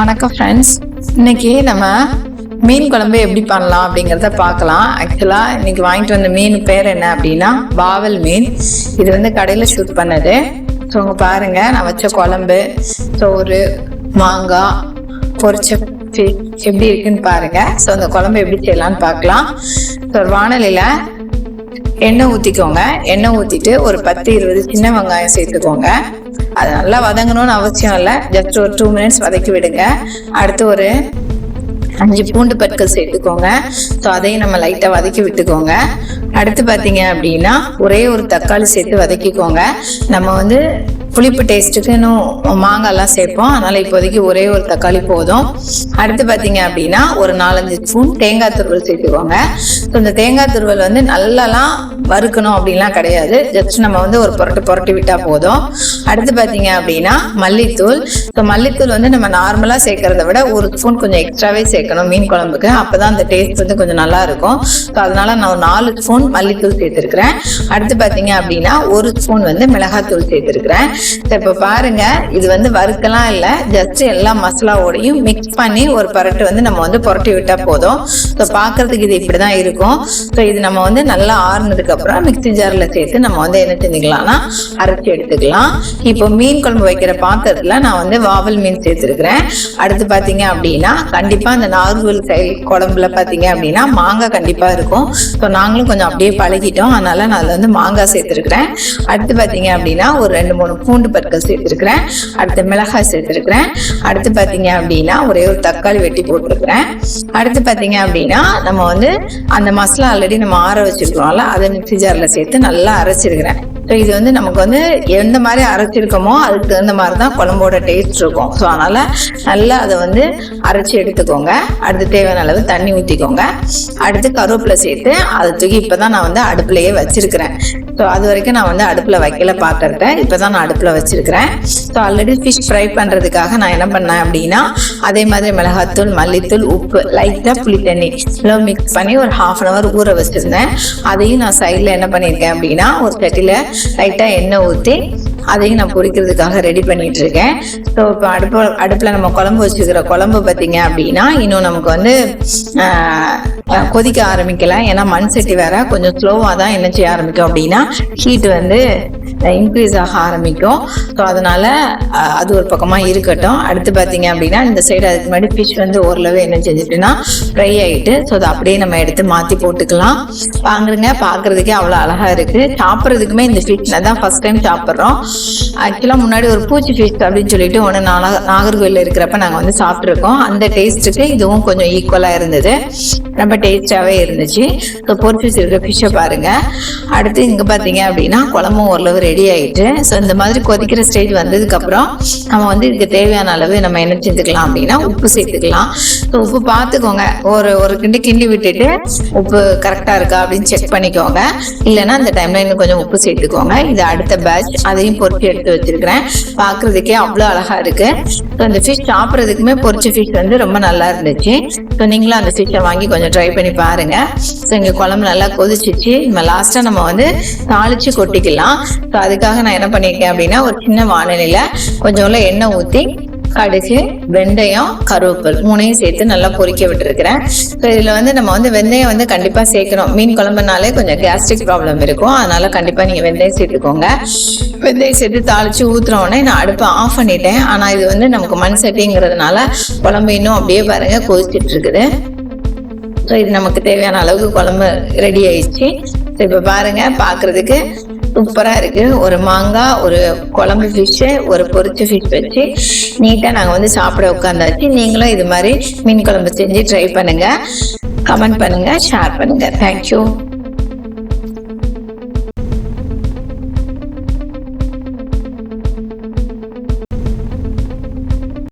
வணக்கம் ஃப்ரெண்ட்ஸ் இன்னைக்கு நம்ம மீன் குழம்பு எப்படி பண்ணலாம் அப்படிங்கிறத பார்க்கலாம். ஆக்சுவலாக இன்னைக்கு வாங்கிட்டு வந்த மீன் பேர் என்ன அப்படின்னா பாவல் மீன். இது வந்து கடையில் ஷூட் பண்ணது. ஸோ உங்க பாருங்க நான் வச்ச குழம்பு. சோறு மாங்காய் பொரிச்ச எப்படி இருக்குன்னு பாருங்க. ஸோ அந்த குழம்பு எப்படி செய்யலாம்னு பார்க்கலாம். ஸோ வானலியில் எண்ணெய் ஊற்றிக்கோங்க எண்ணெய் ஊற்றிட்டு ஒரு பத்து இருபது சின்ன வெங்காயம் சேர்த்துக்கோங்க. அது நல்லா வதங்கணும்னு அவசியம் இல்லை. ஜஸ்ட் ஒரு டூ மினிட்ஸ் வதக்கி விடுங்க. அடுத்து ஒரு அஞ்சு பூண்டு பற்கள் சேர்த்துக்கோங்க. ஸோ அதையும் நம்ம லைட்டாக வதக்கி விட்டுக்கோங்க. அடுத்து பார்த்தீங்க அப்படின்னா ஒரே ஒரு தக்காளி சேர்த்து வதக்கிக்கோங்க. நம்ம வந்து புளிப்பு டேஸ்ட்டுக்கு இன்னும் மாங்காய்லாம் சேர்ப்போம். அதனால் இப்போதைக்கு ஒரே ஒரு தக்காளி போதும். அடுத்து பார்த்தீங்க அப்படின்னா ஒரு நாலஞ்சு ஸ்பூன் தேங்காய் துருவல் சேர்த்துக்கோங்க. ஸோ இந்த தேங்காய் துருவல் வந்து நல்லாலாம் வறுக்கணும் அப்படின்லாம் கிடையாது. ஜஸ்ட் நம்ம வந்து ஒரு புரட்டு புரட்டி விட்டா போதும். அடுத்து பார்த்தீங்க அப்படின்னா மல்லித்தூள். ஸோ மல்லித்தூள் வந்து நம்ம நார்மலாக சேர்க்கறத விட ஒரு ஸ்பூன் கொஞ்சம் எக்ஸ்ட்ராவே சேர்க்கணும் மீன் குழம்புக்கு. அப்பதான் அந்த டேஸ்ட் வந்து கொஞ்சம் நல்லா இருக்கும். ஸோ அதனால நான் ஒரு நாலு ஸ்பூன் மல்லித்தூள் சேர்த்துருக்கிறேன். அடுத்து பார்த்தீங்க அப்படின்னா ஒரு ஸ்பூன் வந்து மிளகாத்தூள் சேர்த்துருக்கிறேன். ஸோ இப்போ பாருங்க இது வந்து வறுக்கலாம் இல்லை. ஜஸ்ட் எல்லா மசாலாவோடையும் மிக்ஸ் பண்ணி ஒரு பரட்டு வந்து நம்ம வந்து புரட்டி விட்டால் போதும். ஸோ பார்க்கறதுக்கு இது இப்படி தான் இருக்கும். ஸோ இது நம்ம வந்து நல்லா ஆறுனதுக்கு அதுக்கப்புறம் மிக்சி ஜாரில் சேர்த்து நம்ம வந்து என்ன செஞ்சுக்கலாம்னா அரைச்சி எடுத்துக்கலாம். இப்போ மீன் குழம்பு வைக்கிற பாத்திரத்தில் நான் வந்து வாவல் மீன் சேர்த்துருக்கிறேன். அடுத்து பார்த்தீங்க அப்படின்னா கண்டிப்பாக அந்த நார்வல் சைல் குழம்புல பார்த்தீங்க அப்படின்னா மாங்காய் கண்டிப்பாக இருக்கும். ஸோ நாங்களும் கொஞ்சம் அப்படியே பழகிட்டோம். அதனால நான் அதில் வந்து மாங்காய் சேர்த்துருக்கிறேன். அடுத்து பார்த்தீங்க அப்படின்னா ஒரு ரெண்டு மூணு பூண்டு பற்கள் சேர்த்துருக்கிறேன். அடுத்து மிளகாய் சேர்த்துருக்கிறேன். அடுத்து பார்த்தீங்க அப்படின்னா ஒரே ஒரு தக்காளி வெட்டி போட்டிருக்கிறேன். அடுத்து பார்த்தீங்க அப்படின்னா நம்ம வந்து அந்த மசாலா ஆல்ரெடி நம்ம ஆற வச்சிருக்கிறோம்ல அதை மிக்ஸ் ஜாரில் சேர்த்து நல்லா அரைச்சிருக்கிறேன். ஸோ இது வந்து நமக்கு வந்து எந்த மாதிரி அரைச்சிருக்கோமோ அதுக்கு தகுந்த மாதிரி தான் குழம்போட டேஸ்ட் இருக்கும். ஸோ அதனால் நல்லா அதை வந்து அரைச்சி எடுத்துக்கோங்க. அடுத்து தேவையான அளவு தண்ணி ஊற்றிக்கோங்க அடுத்து கருவேப்பிலை சேர்த்து அதை தூக்கி இப்போ தான் நான் வந்து அடுப்புலையே வச்சிருக்கிறேன். ஸோ அது வரைக்கும் நான் வந்து அடுப்பில் வைக்கல பார்த்துருக்கேன் இப்போ தான் நான் அடுப்பில் வச்சிருக்கிறேன். ஸோ ஆல்ரெடி ஃபிஷ் ஃப்ரை பண்ணுறதுக்காக நான் என்ன பண்ணேன் அப்படின்னா அதே மாதிரி மிளகாத்தூள் மல்லித்தூள் உப்பு லைட்டாக புளி தண்ணி எல்லாம் மிக்ஸ் பண்ணி ஒரு ஹாஃப் அன் ஹவர் ஊற வச்சுருந்தேன். அதையும் நான் சைடில் என்ன பண்ணியிருக்கேன் அப்படின்னா ஒரு சட்டியில் லைட்டாக எண்ணெய் ஊற்றி அதையும் நான் பொரிக்கிறதுக்காக ரெடி பண்ணிட்டு இருக்கேன் ஸோ இப்போ அடுப்பு அடுப்பில் நம்ம குழம்பு வச்சுக்கிற குழம்பு பார்த்தீங்க அப்படின்னா இன்னும் நமக்கு வந்து ஆஹ், கொதிக்க ஆரம்பிக்கல. ஏன்னா மண் சட்டி வேற கொஞ்சம் ஸ்லோவாக தான் என்ன செய்ய ஆரம்பிக்கும் அப்படின்னா ஹீட் வந்து இன்க்ரீஸ் ஆக ஆரம்பிக்கும். ஸோ அதனால அது ஒரு பக்கமாக இருக்கட்டும். அடுத்து பார்த்தீங்க அப்படின்னா இந்த சைடு அதுக்கு முன்னாடி ஃபிஷ் வந்து ஓரளவு என்ன செஞ்சுட்டுன்னா ஃப்ரை ஆகிட்டு ஸோ அதை அப்படியே நம்ம எடுத்து மாற்றி போட்டுக்கலாம். வாங்குறங்க பார்க்குறதுக்கே அவ்வளோ அழகாக இருக்குது சாப்பிட்றதுக்குமே இந்த ஃபிஷ் தான் ஃபர்ஸ்ட் டைம் சாப்பிட்றோம். ஆக்சுவலாக முன்னாடி ஒரு பூச்சி ஃபிஷ் அப்படின்னு சொல்லிட்டு ஒன்று நாக நாகர்கோவிலில் இருக்கிறப்ப நாங்கள் வந்து சாப்பிட்ருக்கோம் அந்த டேஸ்ட்டுக்கு இதுவும் கொஞ்சம் ஈக்குவலாக இருந்தது. ரொம்ப டேஸ்டாகவே இருந்துச்சு. ஸோ பொரிச்சு இருக்கிற ஃபிஷ்ஷை பாருங்கள் அடுத்து இங்கே பார்த்தீங்க அப்படின்னா குழம்பும் ஓரளவு ரெடி ஆயிட்டு ஸோ இந்த மாதிரி கொதிக்கிற ஸ்டேஜ் வந்ததுக்கப்புறம் நம்ம வந்து இதுக்கு தேவையான அளவு நம்ம என்ன செஞ்சுக்கலாம் அப்படின்னா உப்பு சேர்த்துக்கலாம். ஸோ உப்பு பார்த்துக்கோங்க. ஒரு ஒரு கிண்டு கிண்டி விட்டுட்டு உப்பு கரெக்டாக இருக்கா அப்படின்னு செக் பண்ணிக்கோங்க. இல்லைன்னா அந்த டைம்ல இன்னும் கொஞ்சம் உப்பு சேர்த்துக்கோங்க. இது அடுத்த பேட்ச் அதையும் பொரிச்சு எடுத்து வச்சிருக்கிறேன். பார்க்கறதுக்கே அவ்வளோ அழகா இருக்கு. ஸோ இந்த ஃபிஷ் சாப்பிட்றதுக்குமே பொரிச்ச ஃபிஷ் வந்து ரொம்ப நல்லா இருந்துச்சு. ஸோ நீங்களும் அந்த ஃபிஷ்ஷை வாங்கி கொஞ்சம் ட்ரை பண்ணி பாருங்க. ஸோ இங்கே குழம்பு நல்லா கொதிச்சிச்சு. நம்ம லாஸ்ட்டாக நம்ம வந்து தாளிச்சு கொட்டிக்கலாம். ஸோ அதுக்காக நான் என்ன பண்ணியிருக்கேன் அப்படின்னா ஒரு சின்ன வானிலையில் கொஞ்சோண்டு எண்ணெய் ஊற்றி கடுகு வெந்தயம் கருவேப்பில் மூணையும் சேர்த்து நல்லா பொரிக்க விட்டுருக்கிறேன். ஸோ இதில் வந்து நம்ம வந்து வெந்தயம் வந்து கண்டிப்பாக சேர்க்கணும். மீன் குழம்புனாலே கொஞ்சம் கேஸ்ட்ரிக் ப்ராப்ளம் இருக்கும். அதனால கண்டிப்பாக நீங்கள் வெந்தயம் சேர்த்துக்கோங்க. வெந்தயம் சேர்த்து தாளித்து ஊற்றுனோடனே நான் அடுப்பை ஆஃப் பண்ணிட்டேன். ஆனால் இது வந்து நமக்கு மண் சட்டிங்கிறதுனால குழம்பு இன்னும் அப்படியே பாருங்கள் கொதிச்சுட்டு இருக்குது ஸோ இது நமக்கு தேவையான அளவுக்கு குழம்பு ரெடி ஆயிடுச்சு. ஸோ இப்போ பாருங்க பார்க்குறதுக்கு சூப்பராக இருக்கு. ஒரு மாங்காய் ஒரு குழம்பு ஃபிஷ்ஷு ஒரு பொரிச்ச ஃபிஷ் வச்சு நீட்டாக நாங்கள் வந்து சாப்பிட உட்காந்தாச்சு. நீங்களும் இது மாதிரி மீன் குழம்பு செஞ்சு ட்ரை பண்ணுங்க. கமெண்ட் பண்ணுங்க ஷேர் பண்ணுங்க. தேங்க்யூ